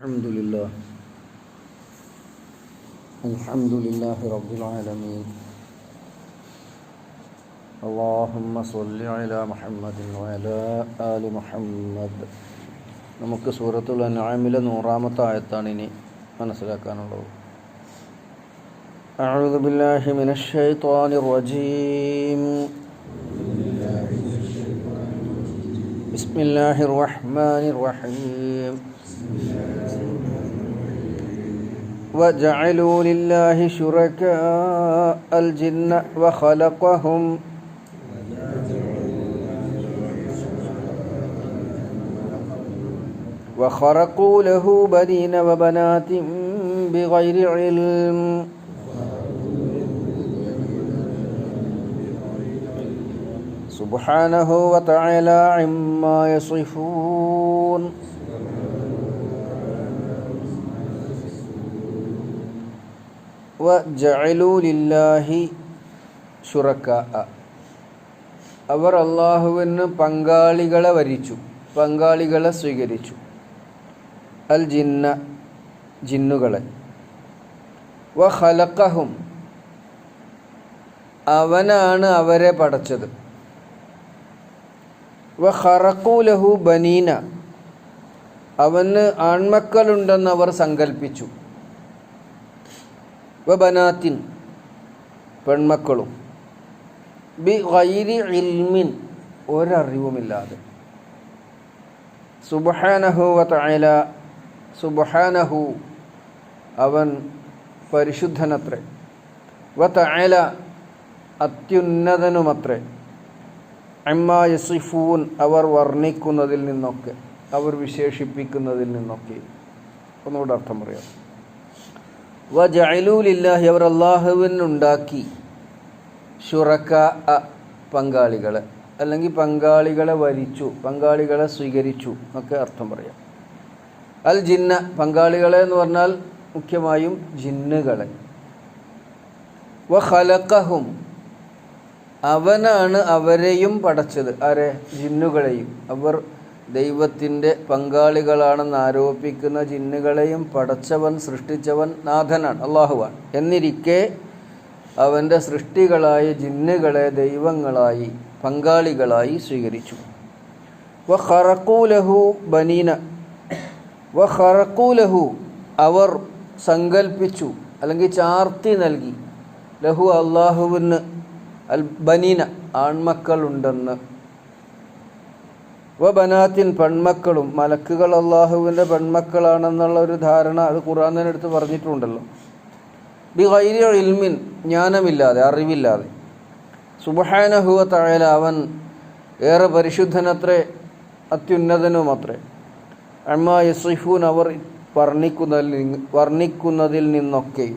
الحمد لله الحمد لله رب العالمين اللهم صل على محمد وعلى آل محمد നമുക്ക് സൂറത്തുൽ അൻആമിലെ നൂറാമത്തെ ആയത്താണ് ഇനി മനസ്സിലാക്കാനുള്ളത് أعوذ بالله من الشيطان الرجيم بسم الله الرحمن الرحيم وجعلوا لله شركاء الجن وخلقهم. وخرقوا له بنين وبنات بغير علم. سبحانه وتعالى عما يصفون. വ ഷുറക്ക അവർ അള്ളാഹുവിന് പങ്കാളികളെ വരിച്ചു പങ്കാളികളെ സ്വീകരിച്ചു. അൽ ജിന്ന ജിന്നുകളെ. വ ഹലക്കഹും അവനാണ് അവരെ പടച്ചത്. വ ഹറക്കൂലഹു ബനീന അവന് ആൺമക്കളുണ്ടെന്ന് അവർ സങ്കല്പിച്ചു വ ബനാത്തിൻ പെൺമക്കളും. ബി ഗൈരി ഇൽമിൻ ഒരറിവുമില്ലാതെ. സുബഹാനഹു വല സുബഹാനഹു അവൻ പരിശുദ്ധനത്രേ. വ തആല അത്യുന്നതനുമത്രേ. അമ്മ യസിഫൂൻ അവർ വർണിക്കുന്നതിൽ നിന്നൊക്കെ അവർ വിശേഷിപ്പിക്കുന്നതിൽ നിന്നൊക്കെ. ഒന്നുകൂടെ അർത്ഥം പറയാം. വ ജഅലൂലില്ലാഹി അവർ അള്ളാഹുവിനുണ്ടാക്കി ഷുറക്ക പങ്കാളികളെ. അല്ലെങ്കിൽ പങ്കാളികളെ വരിച്ചു പങ്കാളികളെ സ്വീകരിച്ചു എന്നൊക്കെ അർത്ഥം പറയാം. അൽ ജിന്ന പങ്കാളികളെ എന്ന് പറഞ്ഞാൽ മുഖ്യമായും ജിന്നുകളെ. വ ഖലഖഹും അവനാണ് അവരെയും പടച്ചത് ആരെ? ജിന്നുകളെയും. അവർ ദൈവത്തിന്റെ പങ്കാളികളാണെന്ന് ആരോപിക്കുന്ന ജിന്നുകളെയും പടച്ചവൻ സൃഷ്ടിച്ചവൻ നാഥനാണ് അള്ളാഹുവാൻ എന്നിരിക്കെ അവന്റെ സൃഷ്ടികളായ ജിന്നുകളെ ദൈവങ്ങളായി പങ്കാളികളായി സ്വീകരിച്ചു. വ ഖറക്കൂലഹു ബനീന വ ഖറക്കൂലഹു അവർ സങ്കൽപ്പിച്ചു അല്ലെങ്കിൽ ചാർത്തി നൽകി. ലഹു അള്ളാഹുവിന് അൽ ബനീന ആൺമക്കളുണ്ടെന്ന് വ ബനാത്തിൻ പെൺമക്കളും മലക്കുകൾ അള്ളാഹുവിന്റെ പെൺമക്കളാണെന്നുള്ള ഒരു ധാരണ അത് ഖുർആൻ തന്നെ പറഞ്ഞിട്ടുണ്ടല്ലോ. ബി ഗൈരി ഇൽമിൻ ജ്ഞാനമില്ലാതെ അറിവില്ലാതെ. സുബഹാനഹുവ തഴല അവൻ ഏറെ പരിശുദ്ധനത്രേ അത്യുന്നതനുമത്രേ. അമ്മ യസിഫൂൻ അവർ വർണിക്കുന്നതിൽ വർണിക്കുന്നതിൽ നിന്നൊക്കെ.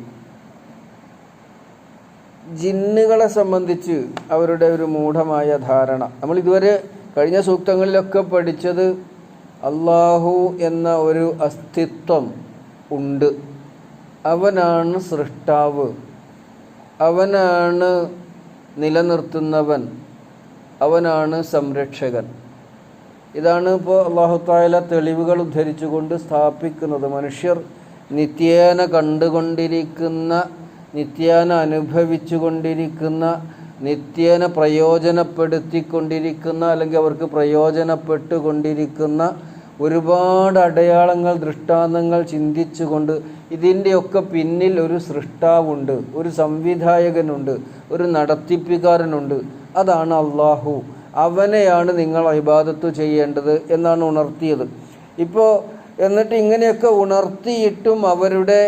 ജിന്നുകളെ സംബന്ധിച്ച് അവരുടെ ഒരു മൂഢമായ ധാരണ. നമ്മൾ ഇതുവരെ കഴിഞ്ഞ സൂക്തങ്ങളിലൊക്കെ പഠിച്ചത് അള്ളാഹു എന്ന ഒരു അസ്തിത്വം ഉണ്ട്. അവനാണ് സൃഷ്ടാവ്. അവനാണ് നിലനിർത്തുന്നവൻ. അവനാണ് സംരക്ഷകൻ. ഇതാണ് ഇപ്പോൾ അള്ളാഹു താല തെളിവുകൾ ഉദ്ധരിച്ചുകൊണ്ട് സ്ഥാപിക്കുന്നത്. മനുഷ്യർ നിത്യേന കണ്ടുകൊണ്ടിരിക്കുന്ന നിത്യേന അനുഭവിച്ചു കൊണ്ടിരിക്കുന്ന നിത്യേന പ്രയോജനപ്പെടുത്തിക്കൊണ്ടിരിക്കുന്ന അല്ലെങ്കിൽ അവർക്ക് പ്രയോജനപ്പെട്ടുകൊണ്ടിരിക്കുന്ന ഒരുപാട് അടയാളങ്ങൾ ദൃഷ്ടാന്തങ്ങൾ ചിന്തിച്ചുകൊണ്ട് ഇതിന്റെയൊക്കെ പിന്നിൽ ഒരു സൃഷ്ടാവുണ്ട് ഒരു സംവിധായകനുണ്ട് ഒരു നടത്തിപ്പുകാരനുണ്ട്. അതാണ് അള്ളാഹു അവനെയാണ് നിങ്ങൾ ഇബാദത്ത് ചെയ്യേണ്ടത് എന്നാണ് ഉണർത്തിയത്. ഇപ്പോൾ എന്നിട്ട് ഇങ്ങനെയൊക്കെ ഉണർത്തിയിട്ടും അവരുടെ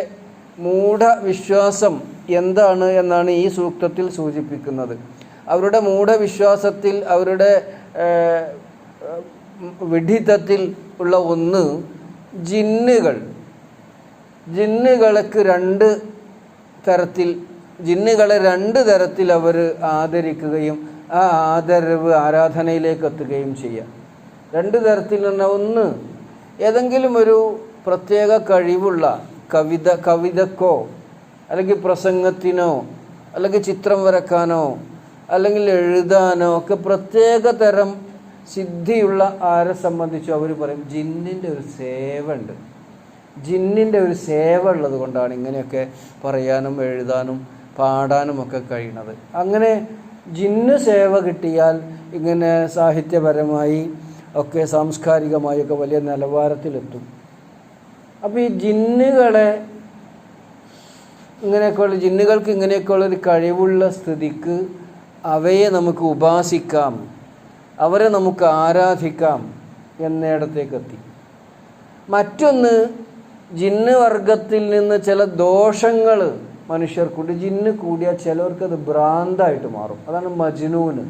മൂഢവിശ്വാസം എന്താണ് എന്നാണ് ഈ സൂക്തത്തിൽ സൂചിപ്പിക്കുന്നത്. അവരുടെ മൂഢവിശ്വാസത്തിൽ അവരുടെ വിഡിത്തത്തിൽ ഉള്ള ഒന്ന് ജിന്നുകൾ. ജിന്നുകൾക്ക് രണ്ട് തരത്തിൽ ജിന്നുകളെ രണ്ട് തരത്തിൽ അവർ ആദരിക്കുകയും ആ ആദരവ് ആരാധനയിലേക്ക് എത്തുകയും ചെയ്യാം. രണ്ട് തരത്തിൽ നിന്ന് ഒന്ന്. ഏതെങ്കിലും ഒരു പ്രത്യേക കഴിവുള്ള കവിത കവിതക്കോ അല്ലെങ്കിൽ പ്രസംഗത്തിനോ അല്ലെങ്കിൽ ചിത്രം വരക്കാനോ അല്ലെങ്കിൽ എഴുതാനോ ഒക്കെ പ്രത്യേക തരം സിദ്ധിയുള്ള ആരെ സംബന്ധിച്ചും അവർ പറയും ജിന്നിന്റെ ഒരു സേവ ഉണ്ട് ജിന്നിന്റെ ഒരു സേവ ഉള്ളത് കൊണ്ടാണ് ഇങ്ങനെയൊക്കെ പറയാനും എഴുതാനും പാടാനും ഒക്കെ കഴിയണത് അങ്ങനെ ജിന്ന് സേവ കിട്ടിയാൽ ഇങ്ങനെ സാഹിത്യപരമായി ഒക്കെ സാംസ്കാരികമായി ഒക്കെ വലിയ നിലവാരത്തിലെത്തും. അപ്പോൾ ഈ ജിന്നുകളെ ഇങ്ങനെയൊക്കെയുള്ള ജിന്നുകൾക്ക് ഇങ്ങനെയൊക്കെയുള്ള ഒരു കഴിവുള്ള സ്ഥിതിക്ക് അവയെ നമുക്ക് ഉപാസിക്കാം. അവരെ നമുക്ക് ആരാധിക്കാം എന്നിടത്തേക്ക് എത്തി മറ്റൊന്ന് ജിന്ന് വർഗത്തിൽ നിന്ന് ചില ദോഷങ്ങൾ മനുഷ്യർക്കുണ്ട്. ജിന്ന് കൂടിയാൽ ചിലവർക്ക് അത് ഭ്രാന്തായിട്ട് മാറും. അതാണ് മജ്നൂന്.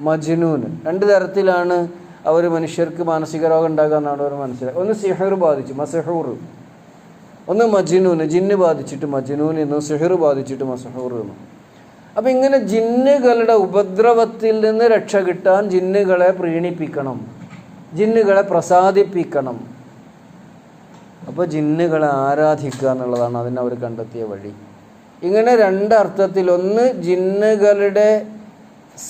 മജ്നൂന്. രണ്ട് തരത്തിലാണ് അവർ മനുഷ്യർക്ക് മാനസിക രോഗം ഉണ്ടാകുക എന്നാണ് അവർ മനസ്സിലാക്കുക ഒന്ന് സിഹർ ബാധിച്ചു മസഹൂർ. ഒന്ന് മജ്നൂന് ജിന്ന് ബാധിച്ചിട്ട് മജ്നൂൻ എന്നും സിഹർ ബാധിച്ചിട്ട് മസഹൂർ എന്നും. അപ്പം ഇങ്ങനെ ജിന്നുകളുടെ ഉപദ്രവത്തിൽ നിന്ന് രക്ഷ കിട്ടാൻ ജിന്നുകളെ പ്രീണിപ്പിക്കണം. ജിന്നുകളെ പ്രസാദിപ്പിക്കണം. അപ്പോൾ ജിന്നുകളെ ആരാധിക്കുക എന്നുള്ളതാണ് അതിന് അവർ കണ്ടെത്തിയ വഴി. ഇങ്ങനെ രണ്ടർത്ഥത്തിൽ ഒന്ന് ജിന്നുകളുടെ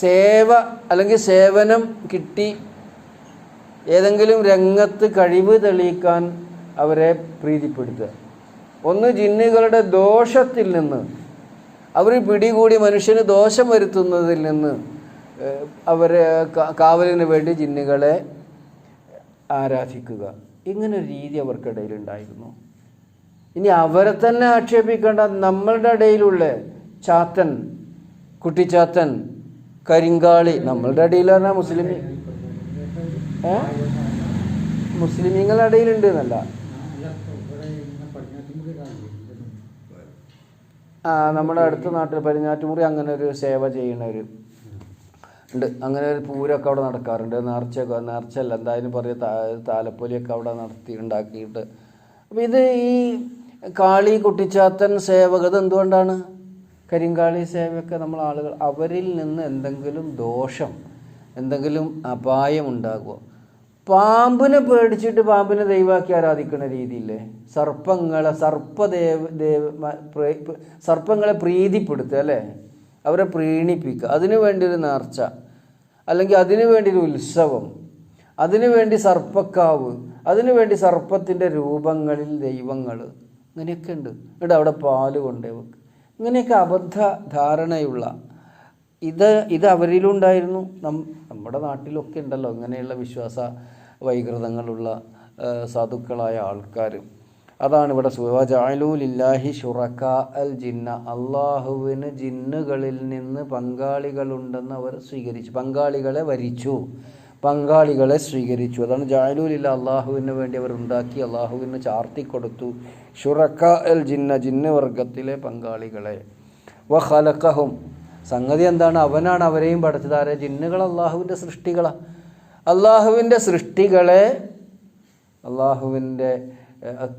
സേവ അല്ലെങ്കിൽ സേവനം കിട്ടി ഏതെങ്കിലും രംഗത്ത് കഴിവ് തെളിയിക്കാൻ അവരെ പ്രീതിപ്പെടുത്തുക. ഒന്ന് ജിന്നുകളുടെ ദോഷത്തിൽ നിന്ന് അവർ പിടികൂടി മനുഷ്യന് ദോഷം വരുത്തുന്നതിൽ നിന്ന് അവരെ കാവലിന് വേണ്ടി ജിന്നുകളെ ആരാധിക്കുക. ഇങ്ങനെ ഒരു രീതി അവർക്കിടയിൽ ഉണ്ടായിരുന്നു. ഇനി അവരെ തന്നെ ആക്ഷേപിക്കേണ്ട നമ്മളുടെ ഇടയിലുള്ള ചാത്തൻ കുട്ടിച്ചാത്തൻ കരിങ്കാളി നമ്മളുടെ ഇടയിൽ പറഞ്ഞാൽ മുസ്ലിം മുസ്ലിമീങ്ങളുടെ ഇടയിലുണ്ട് എന്നല്ല ആ നമ്മുടെ അടുത്ത നാട്ടിൽ പരിഞ്ഞാറ്റുമുറി അങ്ങനെ ഒരു സേവ ചെയ്യുന്നവർ ഉണ്ട്. അങ്ങനെ ഒരു പൂരമൊക്കെ അവിടെ നടക്കാറുണ്ട്. നേർച്ചയൊക്കെ നേർച്ചയല്ല എന്തായാലും പറയുക താലപ്പൊലിയൊക്കെ അവിടെ നടത്തി ഉണ്ടാക്കിയിട്ട്. അപ്പം ഇത് ഈ കാളി കുട്ടിച്ചാത്തൻ സേവകൾ എന്തുകൊണ്ടാണ് കരിങ്കാളി സേവയൊക്കെ നമ്മൾ ആളുകൾ അവരിൽ നിന്ന് എന്തെങ്കിലും ദോഷം എന്തെങ്കിലും അപായം ഉണ്ടാകുമോ പാമ്പിനെ പേടിച്ചിട്ട് പാമ്പിനെ ദൈവാക്കി ആരാധിക്കുന്ന രീതിയില്ലേ? സർപ്പങ്ങളെ സർപ്പദേവ ദേവ സർപ്പങ്ങളെ പ്രീതിപ്പെടുത്തുക അല്ലേ? അവരെ പ്രീണിപ്പിക്കുക. അതിനു വേണ്ടി ഒരു നേർച്ച. അല്ലെങ്കിൽ അതിനു വേണ്ടി ഒരു ഉത്സവം. അതിനു വേണ്ടി സർപ്പക്കാവ്. അതിനു വേണ്ടി സർപ്പത്തിന്റെ രൂപങ്ങളിൽ ദൈവങ്ങൾ. ഇങ്ങനെയൊക്കെ ഉണ്ട്. എന്നിട്ട് അവിടെ പാൽ കൊണ്ടേ വെക്ക്. ഇങ്ങനെയൊക്കെ അബദ്ധ ധാരണയുള്ള ഇത് ഇത് അവരിലുണ്ടായിരുന്നു. നം നമ്മുടെ നാട്ടിലൊക്കെ ഉണ്ടല്ലോ ഇങ്ങനെയുള്ള വിശ്വാസ വൈകൃതങ്ങളുള്ള സാധുക്കളായ ആൾക്കാർ അതാണ് ഇവിടെ സുവജാലൂലില്ലാഹി ഷുറക്ക അൽ ജിന്ന. അള്ളാഹുവിന് ജിന്നുകളിൽ നിന്ന് പങ്കാളികളുണ്ടെന്ന് അവർ സ്വീകരിച്ചു. പങ്കാളികളെ വരിച്ചു. പങ്കാളികളെ സ്വീകരിച്ചു. അതാണ് ജാലൂലില്ല അള്ളാഹുവിന് വേണ്ടി അവർ ഉണ്ടാക്കി അള്ളാഹുവിന് ചാർത്തി കൊടുത്തു. ഷുറക്ക അൽ ജിന്ന ജിന്ന് വർഗത്തിലെ പങ്കാളികളെ. വ ഖലഖഹും. സംഗതി എന്താണ്? അവനാണ് അവരെയും പഠിച്ചത് ആരെ ജിന്നുകൾ അള്ളാഹുവിന്റെ സൃഷ്ടികളാണ് അള്ളാഹുവിന്റെ സൃഷ്ടികളെ അള്ളാഹുവിന്റെ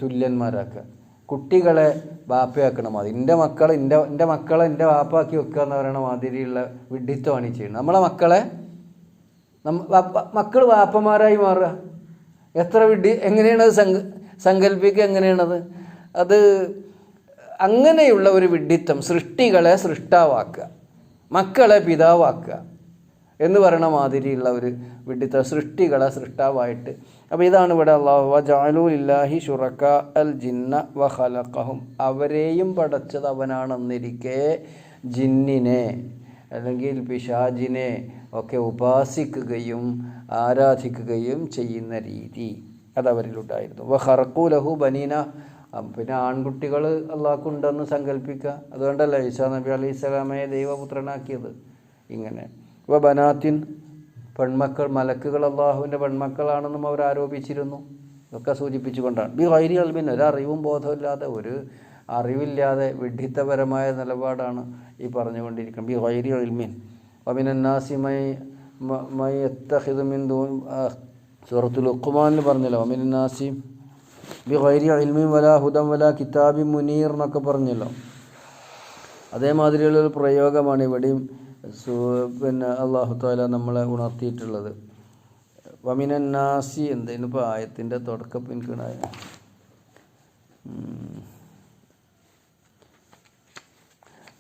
തുല്യന്മാരാക്കുക. കുട്ടികളെ ബാപ്പയാക്കണം മതി എന്റെ മക്കൾ എന്റെ എന്റെ മക്കളെ എന്റെ ബാപ്പാക്കി വെക്കുക എന്ന് പറയുന്ന മാതിരിയുള്ള വിഡിത്തമാണ് ചെയ്യുന്നത്. നമ്മളെ മക്കളെ മക്കൾ വാപ്പമാരായി മാറുക. എത്ര വിഡ്ഢി എങ്ങനെയാണത് സങ്ക സങ്കല്പിക്കുക എങ്ങനെയാണത് അത്? അങ്ങനെയുള്ള ഒരു വിഡ്ഢിത്തം സൃഷ്ടികളെ സൃഷ്ടാവാക്കുക. മക്കളെ പിതാവാക്കുക. എന്ന് പറയുന്ന മാതിരിയുള്ള ഒരു വിഡിത്ത സൃഷ്ടികളെ സൃഷ്ടാവായിട്ട്. അപ്പോൾ ഇതാണ് ഇവിടെ അള്ളാഹു ജാലൂലില്ലാഹി ഷുറക്ക അൽ ജിന്ന വ ഹലക്കഹും അവരെയും പടച്ചത് അവനാണെന്നിരിക്കെ ജിന്നിനെ അല്ലെങ്കിൽ പിശാജിനെ ഒക്കെ ഉപാസിക്കുകയും ആരാധിക്കുകയും ചെയ്യുന്ന രീതി അതവരിലുണ്ടായിരുന്നു വ ഹർക്കൂലഹു ബനീന. പിന്നെ ആൺകുട്ടികൾ അള്ളാഹ്ക്കുണ്ടെന്ന് സങ്കല്പിക്കുക അതുകൊണ്ടല്ലേ ഈസാ നബി അലൈഹി സ്വലാമയെ ദൈവപുത്രനാക്കിയത്. ഇങ്ങനെ. വ ബനാത്തിൻ പെൺമക്കൾ മലക്കുകൾ അള്ളാഹുവിന്റെ പെൺമക്കളാണെന്നും അവർ ആരോപിച്ചിരുന്നു. ഇതൊക്കെ സൂചിപ്പിച്ചുകൊണ്ടാണ്. ബി വൈരി അൽബിൻ ഒരറിവും ബോധമില്ലാതെ ഒരു അറിവില്ലാതെ വിഡ്ഢിത്തപരമായ നിലപാടാണ് ഈ പറഞ്ഞുകൊണ്ടിരിക്കുന്നത്. ബി വൈരി അൽമിൻ ഒമിനാസി മൈ മ- മൈ എത്തഹിദ് മിൻ ദൂ സൂറത്തുൽ ഉഖ്മാനിൽ പറഞ്ഞല്ലോ. ഒമിനാസി ബി വൈരി അൽമി വല ഹുദം വല കിതാബി മുനീർ എന്നൊക്കെ പറഞ്ഞല്ലോ. അതേമാതിരിയുള്ള ഒരു പ്രയോഗമാണ് ഇവിടെയും സു- പിന്നെ അള്ളാഹു താല നമ്മളെ ഉണർത്തിയിട്ടുള്ളത്. വമിനന്നാസി എന്തേലും ഇപ്പോൾ ആയത്തിന്റെ തുടക്കം എനിക്കുണ്ടായ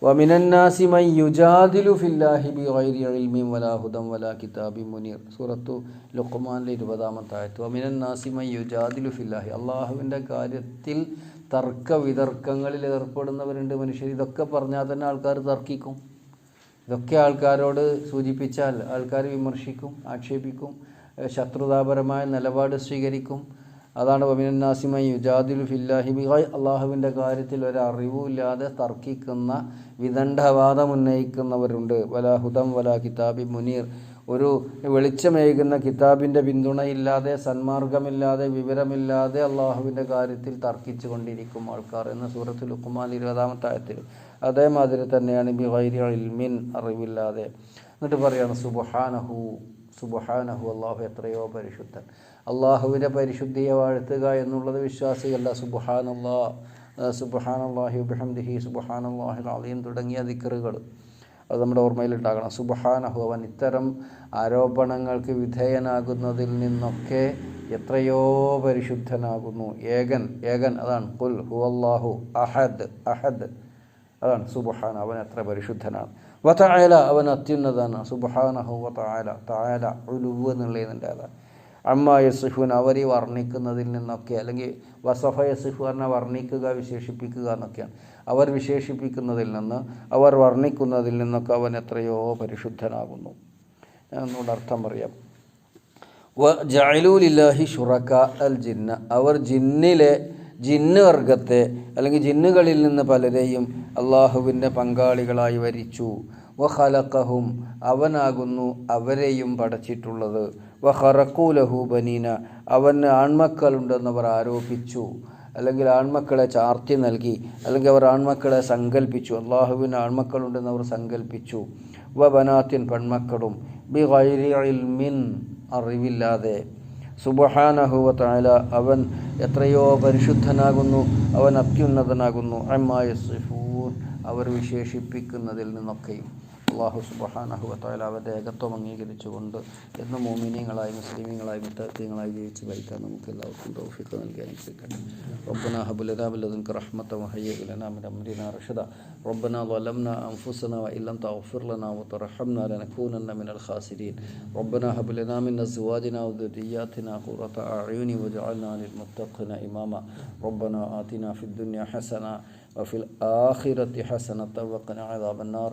വമിനന്നാസി മൈ യുജാദിലു ഫില്ലാഹി ബിഗൈരി ഇൽമിൻ വലാ ഹുദം വലാ കിതാബി മുനീർ. സൂറത്തു ലുഖ്മാനിലെ ഇരുപതാമത്തെ ആയത്ത്. വമിനന്നാസി മൈ യുജാദിലു ഫില്ലാഹി. അള്ളാഹുവിന്റെ കാര്യത്തിൽ തർക്ക വിതർക്കങ്ങളിൽ ഏർപ്പെടുന്നവരുണ്ട് മനുഷ്യർ. ഇതൊക്കെ പറഞ്ഞാൽ തന്നെ ആൾക്കാർ തർക്കിക്കും. ഇതൊക്കെ ആൾക്കാരോട് സൂചിപ്പിച്ചാൽ ആൾക്കാർ വിമർശിക്കും ആക്ഷേപിക്കും ശത്രുതാപരമായ നിലപാട് സ്വീകരിക്കും. അതാണ് വമിനാസിമ യുജാദിൽ ഫില്ലാഹി ബിഹായ് അള്ളാഹുവിന്റെ കാര്യത്തിൽ ഒരറിവുമില്ലാതെ തർക്കിക്കുന്ന വിദണ്ഡവാദം ഉന്നയിക്കുന്നവരുണ്ട് വല ഹുദം വല കിതാബി മുനീർ. ഒരു വെളിച്ചമേകുന്ന കിതാബിന്റെ പിന്തുണയില്ലാതെ സന്മാർഗമില്ലാതെ വിവരമില്ലാതെ അള്ളാഹുവിന്റെ കാര്യത്തിൽ തർക്കിച്ചു കൊണ്ടിരിക്കും ആൾക്കാർ. എന്ന സൂറത്തിൽ ഉക്കുമാൻ ഇരുപതാമത്തെ ആയത്തിൽ അതേമാതിരി തന്നെയാണ് ബി വൈരി ഇൽമിൻ അറിവില്ലാതെ. എന്നിട്ട് പറയാണ് സുബഹാനഹു സുബഹാനഹു അള്ളാഹു എത്രയോ പരിശുദ്ധൻ. അള്ളാഹുവിന്റെ പരിശുദ്ധിയെ വാഴ്ത്തുക എന്നുള്ളത് വിശ്വാസികല്ല സുബഹാനല്ലാ സുബഹാനല്ലാഹി ബഹംദിഹി സുബഹാനല്ലാഹി അലീം തുടങ്ങിയ ദിക്കറുകൾ അത് നമ്മുടെ ഓർമ്മയിലുണ്ടാകണം. സുബഹാനഹു അവൻ ഇത്തരം ആരോപണങ്ങൾക്ക് വിധേയനാകുന്നതിൽ നിന്നൊക്കെ എത്രയോ പരിശുദ്ധനാകുന്നു. ഏകൻ ഏകൻ അതാണ്. കുൽ ഹു അള്ളാഹു അഹദ് അഹദ്. അതാണ് സുബഹാന അവൻ എത്ര പരിശുദ്ധനാണ്. വതായാല അവൻ അത്യുന്നതാണ്. സുബഹാനഹു വതായാല തായാല ഉലുവ് എന്നുള്ളതിന്റെ അതാണ്. അമ്മ യസുഫുൻ അവർ ഈ വർണിക്കുന്നതിൽ നിന്നൊക്കെ അല്ലെങ്കിൽ വസഫ യസുഫു എന്നെ വർണിക്കുക വിശേഷിപ്പിക്കുക എന്നൊക്കെയാണ്. അവർ വിശേഷിപ്പിക്കുന്നതിൽ നിന്ന് അവർ വർണിക്കുന്നതിൽ നിന്നൊക്കെ അവൻ എത്രയോ പരിശുദ്ധനാകുന്നു. ഞാൻ അർത്ഥം പറയാം. വ ജഅലൂലില്ലാഹി ഷുറക്ക അൽ ജിന്ന അവർ ജിന്നിലെ ജിന്ന് വർഗത്തെ അല്ലെങ്കിൽ ജിന്നുകളിൽ നിന്ന് പലരെയും അള്ളാഹുവിന്റെ പങ്കാളികളായി വരിച്ചു. വ ഖലഖഹും അവനാകുന്നു അവരെയും പടച്ചിട്ടുള്ളത്. വ ഖറക്കൂലഹു ബനീന അവന് ആൺമക്കളുണ്ടെന്നവർ ആരോപിച്ചു. അല്ലെങ്കിൽ ആൺമക്കളെ ചാർത്തി നൽകി അല്ലെങ്കിൽ അവർ ആൺമക്കളെ സങ്കല്പിച്ചു അള്ളാഹുവിന് ആൺമക്കളുണ്ടെന്ന് അവർ സങ്കല്പിച്ചു വ ബനാത്തിൻ പെൺമക്കളും ബി ഇൽമിൻ അറിവില്ലാതെ സുബഹാനഹുവത്തായ അവൻ എത്രയോ പരിശുദ്ധനാകുന്നു അവൻ അത്യുന്നതനാകുന്നു അമ്മായ സിഫൂൻ അവർ വിശേഷിപ്പിക്കുന്നതിൽ നിന്നൊക്കെയും. അള്ളാഹു സുബഹാനഹുവത്തായ അവൻ്റെ ഏകത്വം അംഗീകരിച്ചുകൊണ്ട് എന്നും മോമിനിയങ്ങളായി മുസ്ലിമീങ്ങളായി മുത്തീങ്ങളായി ജീവിച്ച് ഭരിക്കാൻ നമുക്ക് എല്ലാവർക്കും തൗഫിക്ക് നൽകി അനുസരിക്കട്ടെ ربنا هب لنا من لدنك رحمة وهيئ لنا من أمرنا رشدا ربنا ظلمنا أنفسنا وإن لم تغفر لنا وترحمنا لنكونن من الخاسرين ربنا هب لنا من أزواجنا وذرياتنا قرة أعين واجعلنا للمتقين إماما ربنا آتنا في الدنيا حسنة وفي الآخرة حسنة وقنا عذاب النار